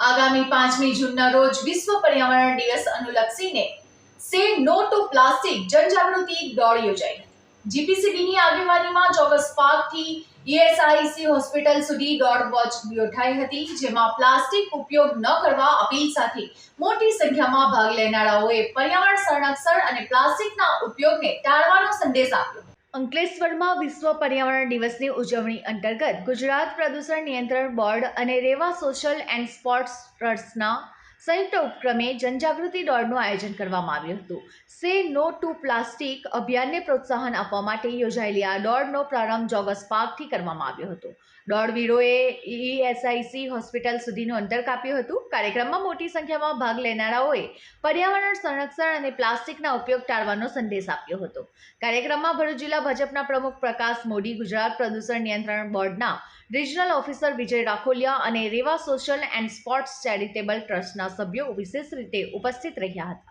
આગામી પાંચમી જૂનના રોજ વિશ્વ પર્યાવરણ દિવસ અનુલક્ષીને સે નો ટુ પ્લાસ્ટિક જનજાગૃતિ દોડ યોજાઈ. જીપીસીબીની આગેવાનીમાં ચોક્કસ પાર્કથી ઈએસઆઈસી હોસ્પિટલ સુધી દોડ વોચ યોજાઈ હતી, જેમાં પ્લાસ્ટિક ઉપયોગ ન કરવા અપીલ સાથે મોટી સંખ્યામાં ભાગ લેનારાઓએ પર્યાવરણ સંરક્ષણ અને પ્લાસ્ટિકના ઉપયોગને ટાળવાનો સંદેશ આપ્યો. અંકલેશ્વરમાં વિશ્વ પર્યાવરણ દિવસની ઉજવણી અંતર્ગત ગુજરાત પ્રદૂષણ નિયંત્રણ બોર્ડ અને રેવા સોશિયલ એન્ડ સ્પોર્ટ્સ ટ્રસ્ટના સંયુક્ત ઉપક્રમે જનજાગૃતિ દોડનું આયોજન કરવામાં આવ્યું હતું. સે નો ટુ પ્લાસ્ટિક અભિયાનને પ્રોત્સાહન આપવા માટે યોજાયેલી આ દોડનો પ્રારંભ જોગસ પાર્કથી કરવામાં આવ્યો હતો. દોડવીરોએ ઈએસઆઈસી હોસ્પિટલ સુધીનું અંતર કાપ્યું હતું. કાર્યક્રમમાં મોટી સંખ્યામાં ભાગ લેનારાઓએ પર્યાવરણ સંરક્ષણ અને પ્લાસ્ટિકના ઉપયોગ ટાળવાનો સંદેશ આપ્યો હતો. કાર્યક્રમમાં ભરૂચ જિલ્લા ભાજપના પ્રમુખ પ્રકાશ મોદી, ગુજરાત પ્રદૂષણ નિયંત્રણ બોર્ડના રિજનલ ઓફિસર વિજય રાખોલિયા અને Reva social and sports charitable ટ્રસ્ટના સભ્યો વિશેષ રીતે ઉપસ્થિત રહ્યા હતા.